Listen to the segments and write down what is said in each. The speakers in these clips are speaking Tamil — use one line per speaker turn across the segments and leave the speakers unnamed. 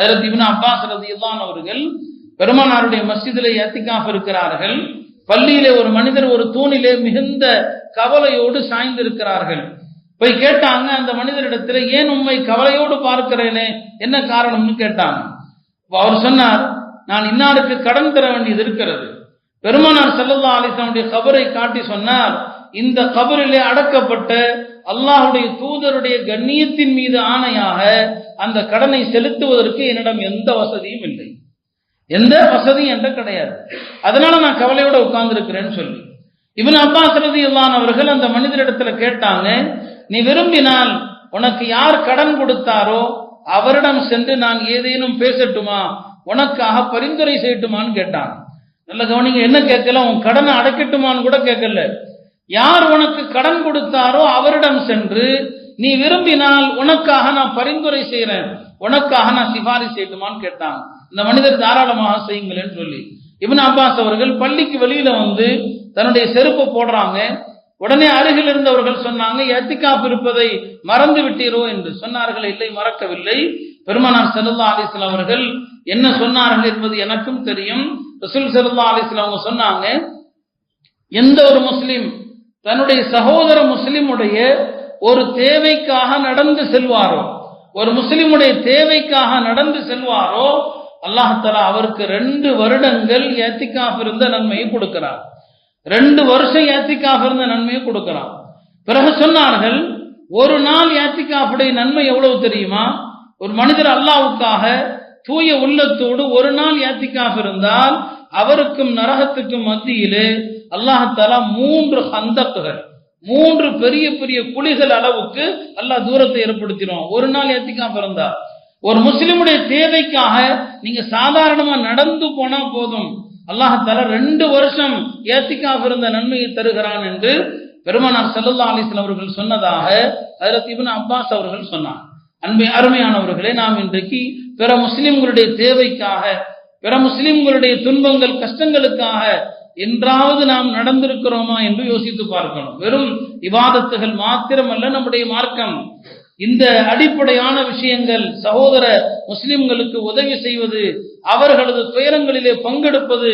ஹரத் இபின் அப்பாஸ் ரலியல்லாஹு அவர்கள் பெருமானாருடைய மஸ்ஜிதில் ஏத்திகாஃப் இருக்கிறார்கள். பள்ளியிலே ஒரு மனிதர் ஒரு தூணிலே மிகுந்த கவலையோடு சாய்ந்து இருக்கிறார்கள் போய் கேட்டாங்க அந்த மனிதரிடத்துல ஏன் உண்மை கவலையோடு பார்க்கிறேனே? என்ன காரணம்னு கேட்டாங்க. அவர் சொன்னார் நான் இன்னாருக்கு கடன் தர வேண்டியது இருக்கிறது. பெருமானார் செல்லல்லா அலைஹி கபரை காட்டி சொன்னார் இந்த கபரிலே அடக்கப்பட்ட அல்லாஹுடைய தூதருடைய கண்ணியத்தின் மீது ஆணையாக அந்த கடனை செலுத்துவதற்கு என்னிடம் எந்த வசதியும் இல்லை. எந்த வசதியும் என்ற கிடையாது. அதனால நான் கவலையோட உட்கார்ந்துருக்கிறேன்னு சொல்லி. இவன் அப்பாஸ் ரலியல்லாஹு அவர்கள் அந்த மனிதரிடத்துல கேட்டாங்க நீ விரும்பினால் உனக்கு யார் கடன் கொடுத்தாரோ அவரிடம் சென்று நான் ஏதேனும் பேசட்டுமா? உனக்காக பரிந்துரை செய்யட்டுமான்னு கேட்டான் நல்ல கவனிங்க என்ன கேட்கல? உன் கடனை அடைக்கட்டுமான்னு கூட கேட்கல. யார் உனக்கு கடன் கொடுத்தாரோ அவரிடம் சென்று நீ விரும்பினால் உனக்காக நான் பரிந்துரை செய்யறேன் உனக்காக நான் சிபாரிசு செய்யட்டுமான்னு கேட்டான். இந்த மனிதர் தாராளமாக செய்யுங்களேன்னு சொல்லி. இப்னு அப்பாஸ் அவர்கள் பள்ளிக்கு வெளியில வந்து தன்னுடைய செருப்பை போடுறாங்க. உடனே அருகில் இருந்தவர்கள் சொன்னாங்க எத்திகாப் இருப்பதை மறந்து விட்டீரோ என்று. சொன்னார்கள் இல்லை மறக்கவில்லை. பெருமானார் செல்லா அலிஸ்லாம் அவர்கள் என்ன சொன்னார்கள் என்பது எனக்கும் தெரியும். ரசூல் செல்லா அலிஸ்லாம் அவங்க சொன்னாங்க எந்த ஒரு முஸ்லீம் தன்னுடைய சகோதர முஸ்லிமுடைய ஒரு தேவைக்காக நடந்து செல்வாரோ ஒரு முஸ்லிமுடைய தேவைக்காக நடந்து செல்வாரோ அல்லாஹாலா அவருக்கு ரெண்டு வருடங்கள் ஏத்திக்காஃப் இருந்த நன்மையை கொடுக்கிறார் ரெண்டு வருஷம் ஏத்திக்காஃப் இருந்த நன்மையை கொடுக்கிறான். பிறகு சொன்னார்கள் ஒரு நாள் ஏத்திக்காஃபுடைய நன்மை எவ்வளவு தெரியுமா? ஒரு மனிதர் அல்லாவுக்காக தூய உள்ளத்தோடு ஒரு நாள் ஏத்திக்காஃப் இருந்தால் அவருக்கும் நரகத்துக்கும் மத்தியிலே அல்லாஹாலா மூன்று ஹந்தக்குகள் மூன்று பெரிய பெரிய குழிகள் அளவுக்கு அல்லாஹ் தூரத்தை ஏற்படுத்திடும் ஒரு நாள் ஏத்திக்காஃப் பிறந்தா. ஒரு முஸ்லிமுடைய தேவைக்காக நீங்க சாதாரணமா நடந்து போனா போதும். அல்லாஹால ரெண்டு வருஷம் ஏத்திக்காக இருந்த நன்மையை தருகிறான் என்று பெருமானார் செல்லல்லா அலிஸ்லாம் அவர்கள் சொன்னதாக அதில் இவன் அப்பாஸ் அவர்கள் சொன்னார். அன்பை அருமையானவர்களே நாம் இன்றைக்கு பிற முஸ்லிம்களுடைய தேவைக்காக பிற முஸ்லிம்களுடைய துன்பங்கள் கஷ்டங்களுக்காக என்றாவது நாம் நடந்திருக்கிறோமா என்று யோசித்து பார்க்கணும். வெறும் விவாதத்துகள் மாத்திரமல்ல நம்முடைய மார்க்கம். இந்த அடிப்படையான விஷயங்கள் சகோதர முஸ்லிம்களுக்கு உதவி செய்வது அவர்களது துயரங்களிலே பங்கெடுப்பது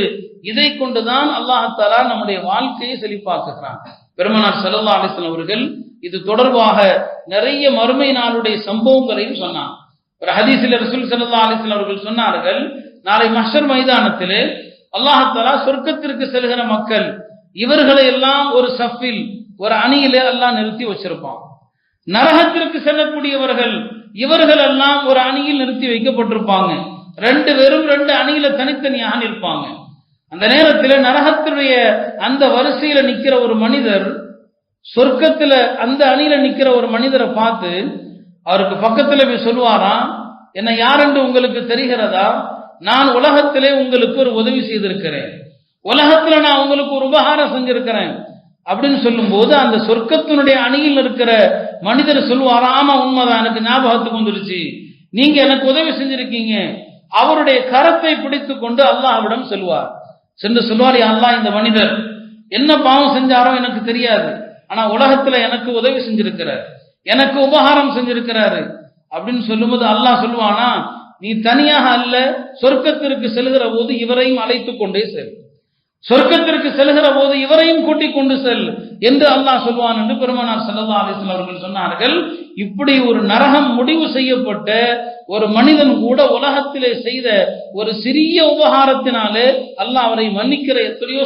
இதை கொண்டுதான் அல்லாஹாலா நம்முடைய வாழ்க்கையை செழிப்பாக்குகிறான். பெருமனார் சல்லா அலிஸ்லாம் அவர்கள் இது தொடர்பாக நிறைய மறுமை நாளுடைய சம்பவங்களையும் சொன்னான் ஒரு ஹதீஸில் ரசூல் சல்லா அலிஸ்லாம் அவர்கள் சொன்னார்கள் நாளை மஷர் மைதானத்திலே அல்லாஹாலா சொர்க்கத்திற்கு செல்கிற மக்கள் இவர்களை எல்லாம் ஒரு சஃபில் ஒரு அணியிலே அல்லாஹ் நிறுத்தி வச்சிருப்பான். நரகத்திற்கு செல்லக்கூடியவர்கள் இவர்கள் எல்லாம் ஒரு அணியில் நிறுத்தி வைக்கப்பட்டிருப்பாங்க. ரெண்டு பேரும் ரெண்டு அணியில தனித்தனியாக நிற்பாங்க. அந்த நேரத்தில் நரகத்தினுடைய அந்த வரிசையில நிக்கிற ஒரு மனிதர் சொர்க்கத்துல அந்த அணியில நிக்கிற ஒரு மனிதரை பார்த்து அவருக்கு பக்கத்துல போய் சொல்லுவாராம் என்ன யாரென்று உங்களுக்கு தெரிகிறதா? நான் உலகத்திலே உங்களுக்கு ஒரு உதவி செய்திருக்கிறேன். உலகத்துல நான் உங்களுக்கு ஒரு உபகாரம் செஞ்சிருக்கிறேன். அப்படின்னு சொல்லும்போது அந்த சொர்க்கத்தினுடைய அணியில் இருக்கிற மனிதர் சொல்லுவார் ஆமா உண்மைதான் எனக்கு ஞாபகத்துக்கு வந்துருச்சு நீங்க எனக்கு உதவி செஞ்சிருக்கீங்க. அவருடைய கரத்தை பிடித்து கொண்டு அல்லாஹ்விடம் சொல்லுவார். சென்று சொல்வார் அல்லாஹ் இந்த மனிதர் என்ன பாவம் செஞ்சாரோ எனக்கு தெரியாது. ஆனா உலகத்துல எனக்கு உதவி செஞ்சிருக்கிறார். எனக்கு உபகாரம் செஞ்சிருக்கிறாரு. அப்படின்னு சொல்லும்போது அல்லாஹ் சொல்லுவானா நீ தனியாக அல்ல சொர்க்கத்திற்கு செல்கிற போது இவரையும் அழைத்து கொண்டே செல். சொர்க்கத்திற்கு செல்கிற போது இவரையும் கூட்டிக் கொண்டு செல் என்று அல்லாஹ் சொல்வான் என்று பெருமானார் சல்லா அலிஸ்லாம் அவர்கள் சொன்னார்கள். இப்படி ஒரு நரகம் முடிவு செய்யப்பட்ட ஒரு மனிதன் கூட உலகத்திலே செய்த ஒரு சிறிய உபகாரத்தினாலே அல்லாஹ் அவரை மன்னிக்கிற எத்தனையோ